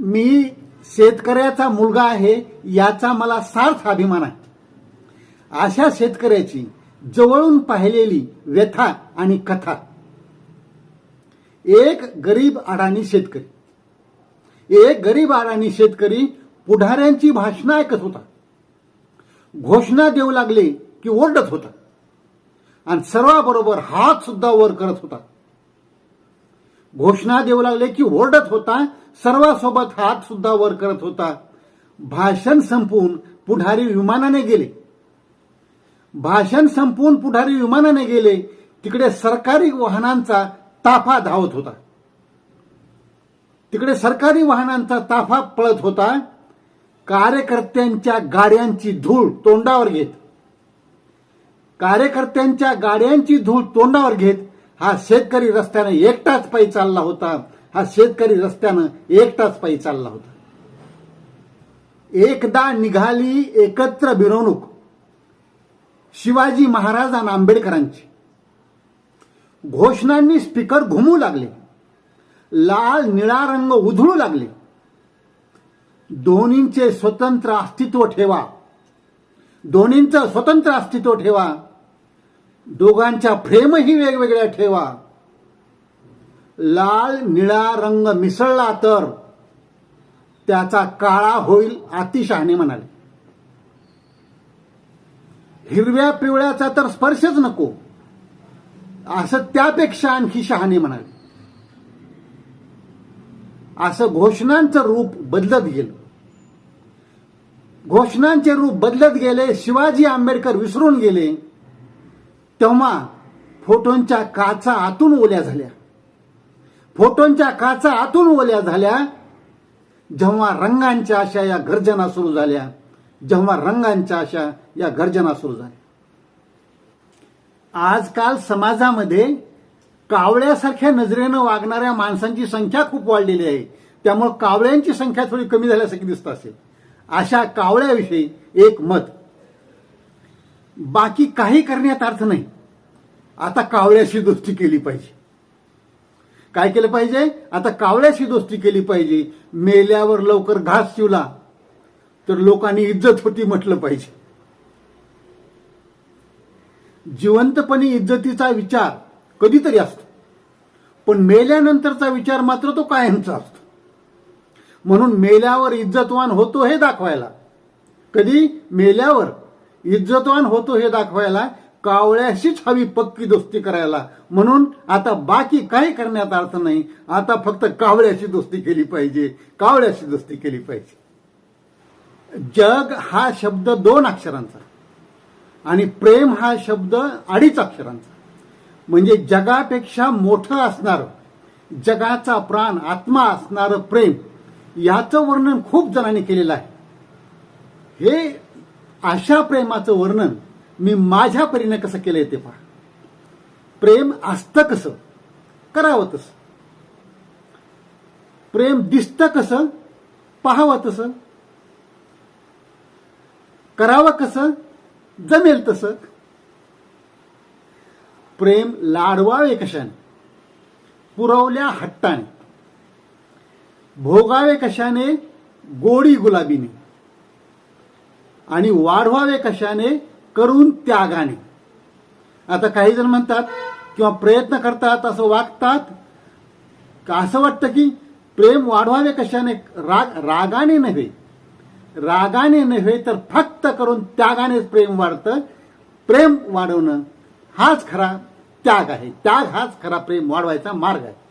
मी शेतकऱ्याचा मुलगा आहे याचा मला सार्थ अभिमान आहे. अशा शेतकऱ्याची जवळून पाहिलेली व्यथा आणि कथा. एक गरीब अडाणी शेतकरी. एक गरीब अडाणी शेतकरी पुढाऱ्यांची भाषणं ऐकत होता. घोषणा देऊ लागले की ओरडत होता. आणि सर्वाबरोबर हात सुद्धा वर करत होता. घोषणा देऊ लागले की ओरडत होता सर्वांसोबत हात सुद्धा वर करत होता. भाषण संपवून पुढारी विमानाने गेले. भाषण संपवून पुढारी विमानाने गेले तिकडे सरकारी वाहनांचा ताफा धावत होता. तिकडे सरकारी वाहनांचा ताफा पळत होता. कार्यकर्त्यांच्या गाड्यांची धूळ तोंडावर घेत. कार्यकर्त्यांच्या गाड्यांची धूळ तोंडावर घेत हा शेतकरी रस्त्यानं एकटाच पायी चालला होता. हा शेतकरी रस्त्यानं एकटाच पायी चालला होता. एकदा निघाली एकत्र मिरवणूक. शिवाजी महाराज आणि आंबेडकरांची. घोषणांनी स्पीकर घुमू लागले. लाल निळा रंग उधळू लागले. दोन्हींचे स्वतंत्र अस्तित्व ठेवा. दोन्हींचं स्वतंत्र अस्तित्व ठेवा. दोघांच्या फ्रेमही वेगवेगळ्या ठेवा. लाल निळा रंग मिसळला तर त्याचा काळा होईल अतिशहाणे म्हणाले. हिरव्या पिवळ्याचा तर स्पर्शच नको. असं त्यापेक्षा आणखी शहाणे म्हणाले. असं घोषणांचं रूप बदलत गेलं. घोषणांचे रूप बदलत गेले शिवाजी आंबेडकर विसरून गेले. तेव्हा फोटोंच्या काचा आतून ओल्या झाल्या. फोटोंच्या काचा आतून ओल्या झाल्या. जेव्हा रंगांच्या अशा या गर्जना सुरू झाल्या जेव्हा रंगांच्या अशा या गर्जना सुरू झाल्या. आजकाल समाजामध्ये कावळ्यासारख्या नजरेनं वागणाऱ्या माणसांची संख्या खूप वाढलेली आहे. त्यामुळे कावळ्यांची संख्या थोडी कमी झाल्यासारखी दिसत असेल. अशा कावळ्याविषयी एक मत. बाकी काही करण्यात अर्थ नाही. आता कावळ्याशी दोस्ती केली पाहिजे. काय केलं पाहिजे? आता कावळ्याशी दोस्ती केली पाहिजे. मेल्यावर लवकर घास शिवला तर लोकांनी इज्जत होती म्हटलं पाहिजे. जिवंतपणी इज्जतीचा विचार कधीतरी असतो. पण मेल्यानंतरचा विचार मात्र तो कायमचा असतो. म्हणून मेल्यावर इज्जतवान होतो हे दाखवायला. कधी? मेल्यावर. इज्जतवान होतो हे दाखवायला कावळ्याशीच हवी पक्की दोस्ती करायला. म्हणून आता बाकी काही करण्यात अर्थ नाही. आता फक्त कावळ्याशी दोस्ती केली पाहिजे. कावळ्याशी दोस्ती केली पाहिजे. जग हा शब्द दोन अक्षरांचा आणि प्रेम हा शब्द अडीच अक्षरांचा म्हणजे जगापेक्षा मोठं असणारं जगाचा प्राण आत्मा असणारं प्रेम याचं वर्णन खूप जणांनी केलेलं आहे. हे अशा प्रेमाचं वर्णन मी माझ्या परीने कसं केलंय ते पहा. प्रेम असतं कसं? करावं तसं. प्रेम दिसतं कसं? पाहावं तसं. करावं कसं? जमेल तसं. प्रेम लाडवावे कशाने? पुरवल्या हट्टाने. भोगावे कशाने? गोडी गुलाबीने. आणि वाढवावे कशाने? करून त्यागाने. आता काही जण म्हणतात किंवा प्रयत्न करतात असं वागतात. का असं वाटतं की प्रेम वाढवावे कशाने? राग रागाने नव्हे. रागाने नव्हे तर फक्त करून त्यागानेच प्रेम वाढतं. प्रेम वाढवणं हाच खरा त्याग आहे. त्याग हाच खरा प्रेम वाढवायचा मार्ग आहे.